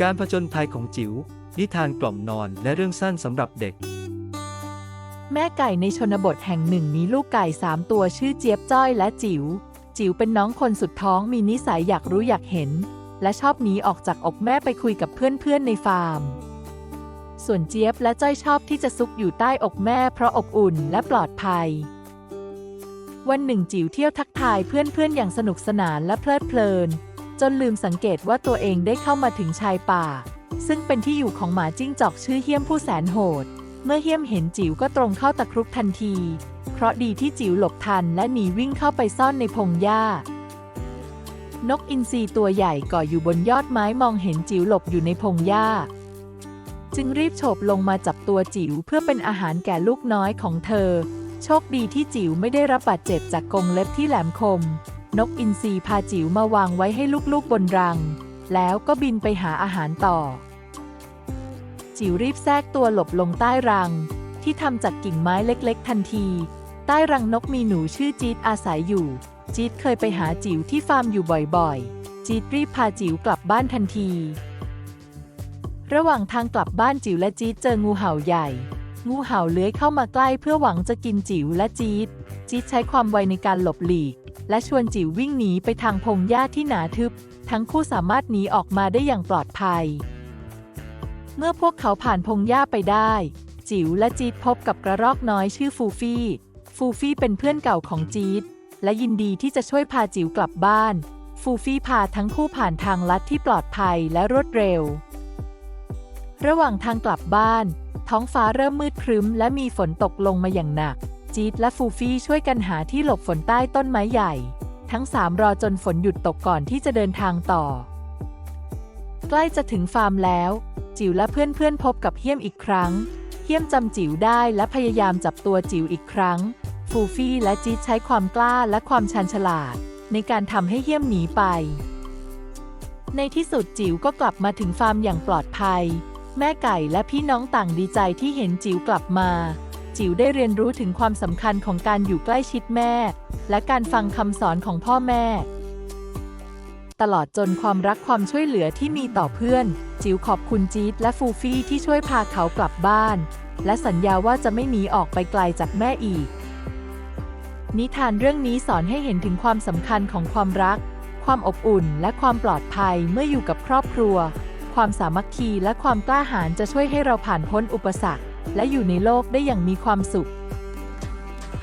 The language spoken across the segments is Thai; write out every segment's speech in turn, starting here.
การผจญภัยของจิ๋ว นิทานกล่อมนอนและเรื่องสั้นสำหรับเด็ก แม่ไก่ในชนบทแห่งหนึ่งมีลูกไก่สามตัวชื่อเจี๊ยบจ้อยและจิ๋ว จิ๋วเป็นน้องคนสุดท้องมีนิสัยอยากรู้อยากเห็น และชอบหนีออกจากอกแม่ไปคุยกับเพื่อนๆในฟาร์ม ส่วนเจี๊ยบและจ้อยชอบที่จะซุกอยู่ใต้อกแม่เพราะอบอุ่นและปลอดภัย วันหนึ่งจิ๋วเที่ยวทักทายเพื่อนๆอย่างสนุกสนานและเพลิดเพลิน จนลืมสังเกตว่าตัวเองได้เข้ามาถึงชายป่า ซึ่งเป็นที่อยู่ของหมาจิ้งจอกชื่อเฮี้ยมผู้แสนโหด เมื่อเฮี้ยมเห็นจิ๋วก็ตรงเข้าตะครุบทันที เพราะดีที่จิ๋วหลบทันและหนีวิ่งเข้าไปซ่อนในพงหญ้า นกอินทรีตัวใหญ่ก่ออยู่บนยอดไม้มองเห็นจิ๋วหลบอยู่ในพงหญ้า จึงรีบโฉบลงมาจับตัวจิ๋วเพื่อเป็นอาหารแก่ลูกน้อยของเธอ โชคดีที่จิ๋วไม่ได้รับบาดเจ็บจากกรงเล็บที่แหลมคม นกอินทรีพาจิ๋วมาวางไว้ให้ลูกๆบนรัง แล้วก็บินไปหาอาหารต่อ จิ๋วรีบแทรกตัวหลบลงใต้รัง ที่ทำจากกิ่งไม้เล็กๆ ทันที ใต้รังนกมีหนูชื่อจีดอาศัยอยู่ จีดเคยไปหาจิ๋วที่ฟาร์มอยู่บ่อยๆ จีดรีบพาจิ๋วกลับบ้านทันที ระหว่างทางกลับบ้านจิ๋วและจีดเจองูเห่าใหญ่ งูเห่าเลื้อยเข้ามาใกล้เพื่อหวังจะกินจิ๋วและจี๊ด จี๊ดใช้ความไวในการหลบหลีก และชวนจิ๋ววิ่งหนีไปทางพงหญ้าที่หนาทึบ ทั้งคู่สามารถหนีออกมาได้อย่างปลอดภัย เมื่อพวกเขาผ่านพงหญ้าไปได้ จิ๋วและจี๊ดพบกับกระรอกน้อยชื่อฟูฟี่ ฟูฟี่เป็นเพื่อนเก่าของจี๊ดและยินดีที่จะช่วยพาจิ๋วกลับบ้าน ฟูฟี่พาทั้งคู่ผ่านทางลัดที่ปลอดภัยและรวดเร็ว ระหว่างทางกลับบ้าน ท้องฟ้าเริ่มมืดครึ้มและมีฝนตกลงมาอย่างหนัก จี๊ดและฟูฟี่ช่วยกันหาที่หลบฝนใต้ต้นไม้ใหญ่ ทั้งสามรอจนฝนหยุดตกก่อนที่จะเดินทางต่อ ใกล้จะถึงฟาร์มแล้ว จิ๋วและเพื่อนๆพบกับเฮี้ยมอีกครั้ง เฮี้ยมจำจิ๋วได้และพยายามจับตัวจิ๋วอีกครั้ง ฟูฟี่และจี๊ดใช้ความกล้าและความชาญฉลาด ในการทำให้เฮี้ยมหนีไป ในที่สุดจิ๋วก็กลับมาถึงฟาร์มอย่างปลอดภัย แม่ไก่และพี่น้องต่างดีใจที่เห็นจิ๋วกลับมา จิ๋วได้เรียนรู้ถึงความสำคัญของการอยู่ใกล้ชิดแม่ และการฟังคำสอนของพ่อแม่ ตลอดจนความรักความช่วยเหลือที่มีต่อเพื่อน จิ๋วขอบคุณจี๊ดและฟูฟี่ที่ช่วยพาเขากลับบ้าน และสัญญาว่าจะไม่หนีออกไปไกลจากแม่อีก นิทานเรื่องนี้สอนให้เห็นถึงความสำคัญของความรัก ความอบอุ่นและความปลอดภัยเมื่ออยู่กับครอบครัว ความสามัคคีและความกล้าหาญจะช่วยให้เราผ่านพ้นอุปสรรค และอยู่ในโลกได้อย่างมีความสุข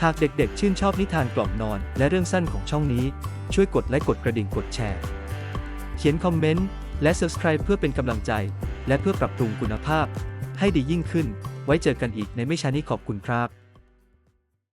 หากเด็กๆ ชื่นชอบนิทานกล่อมนอน และเรื่องสั้นของช่องนี้ ช่วยกดไลค์กดกระดิ่งกดแชร์ เขียนคอมเมนต์ และ Subscribe เพื่อเป็นกำลังใจ และเพื่อปรับปรุงคุณภาพ ให้ดียิ่งขึ้น ไว้เจอกันอีกในไม่ช้านี้ขอบคุณครับ